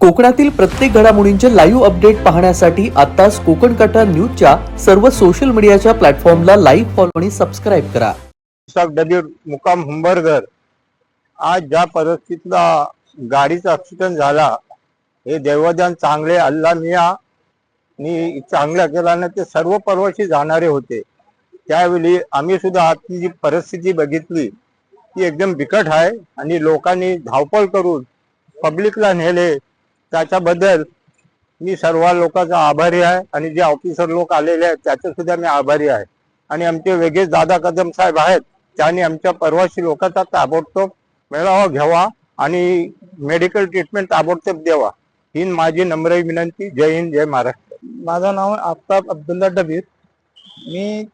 कोकणातील प्रत्येक घडामोडींचे लाईव्ह अपडेट पाहण्यासाठी आताच कोकण कटा न्यूजच्या सर्व सोशल मीडियाच्या प्लॅटफॉर्मला लाईव्ह फॉलो आणि सबस्क्राईब करा. मुकाम हुंबरगर आज ज्या परिस्थितीला गाडीचा ऍक्सिडेंट झाला हे देवदान चांगले अल्ला मिया नी चांगल्या केल्याने ते सर्व परवाशी जाणारे होते. त्यावेळी आम्ही सुद्धा आजची जी परिस्थिती बघितली ती एकदम बिकट आहे आणि लोकांनी धावपळ करून पब्लिकला नेले त्याच्याबद्दल मी सर्व लोकांचा आभारी आहे आणि जे ऑफिसर लोक आलेले आहेत त्याचे सुद्धा मी आभारी आहे. आणि आमचे वेगळेच दादा कदम साहेब आहेत त्यांनी आमच्या परवाशी लोकांचा ताबडतोब मेळावा घ्यावा आणि मेडिकल ट्रीटमेंट ताबडतोब द्यावा. ही माझी नम्र विनंती. जय हिंद जय महाराष्ट्र. माझं नाव आहे आफताब अब्दुल्ला डबीर. मी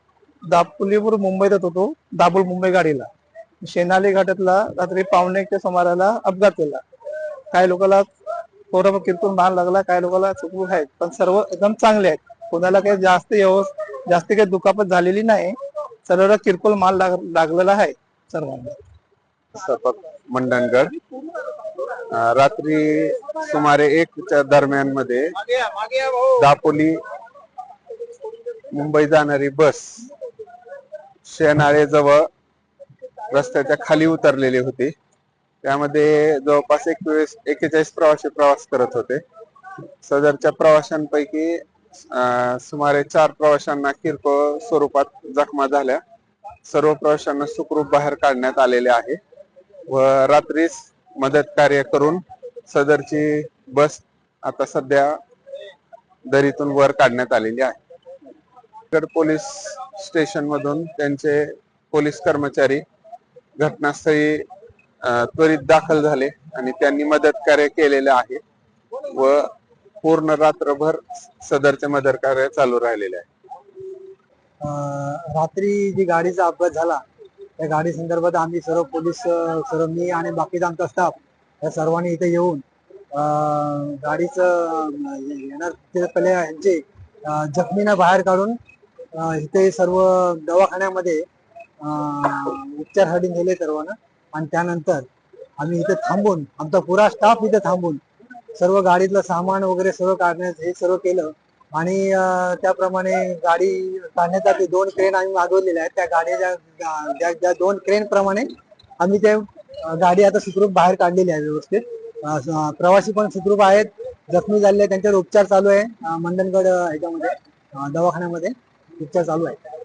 दापोलीवर मुंबईत येत होतो दापोल मुंबई गाडीला. शेनाली घाटातला रात्री पावणेच्या सुमाराला अपघात केला काही लोकांना थोडं किरकोळ माल लागला काही लोकांना चुकून आहेत. पण सर्व एकदम चांगले आहेत. कोणाला काही जास्त व्यवस् जास्त काही दुखापत झालेली नाही. सर्व किरकोळ माल लाग- लागलेला आहे सर्वांना. सपक मंडणगड. रात्री सुमारे एकच्या दरम्यानमध्ये दापोली मुंबई जाणारी बस शेनाळेजवळ रस्त्याच्या खाली उतरलेली होती. त्यामध्ये जवळपास एकवीस एकेचाळीस प्रवासी प्रवास करत होते. सदरच्या प्रवाशांपैकी सुमारे चार प्रवाशांना किरकोळ स्वरूपात जखमा झाल्या. सर्व प्रवाशांना सुखरूप बाहेर काढण्यात आलेले आहे. व रात्रीच मदत कार्य करून सदरची बस आता सध्या दरीतून वर काढण्यात आलेली आहे. गड पोलीस स्टेशन मधून त्यांचे पोलीस कर्मचारी घटनास्थळी त्वरित दाखल झाले आणि त्यांनी मदत कार्य केलेले आहे व पूर्ण रात्रभर सदरचे मदत कार्य चालू राहिलेले आहे. रात्री जी गाडीचा अपघात झाला त्या गाडी संदर्भात आम्ही सर्व पोलीस सर्व मी आणि बाकीचा आमचा स्टाफ या सर्वांनी इथे येऊन गाडीचं येणार ते पहिले यांचे जखमींना बाहेर काढून इथे सर्व दवाखान्यामध्ये अं, उपचारासाठी नेले सर्वांना. आणि त्यानंतर आम्ही इथे थांबून आमचा पुरा स्टाफ इथे थांबून सर्व गाडीतलं सामान वगैरे सर्व काढण्याचं हे सर्व केलं. आणि त्याप्रमाणे गाडी काढण्यासाठी दोन क्रेन आम्ही मागवलेल्या आहेत. त्या गाडीच्या त्या ज्या ज्या दोन क्रेन प्रमाणे आम्ही ते गाडी आता सुखरूप बाहेर काढलेली आहे व्यवस्थित. प्रवासी पण सुखरूप आहेत. जखमी झालेले त्यांच्यावर उपचार चालू आहे मंडनगड ह्याच्यामध्ये दवाखान्यामध्ये उपचार चालू आहे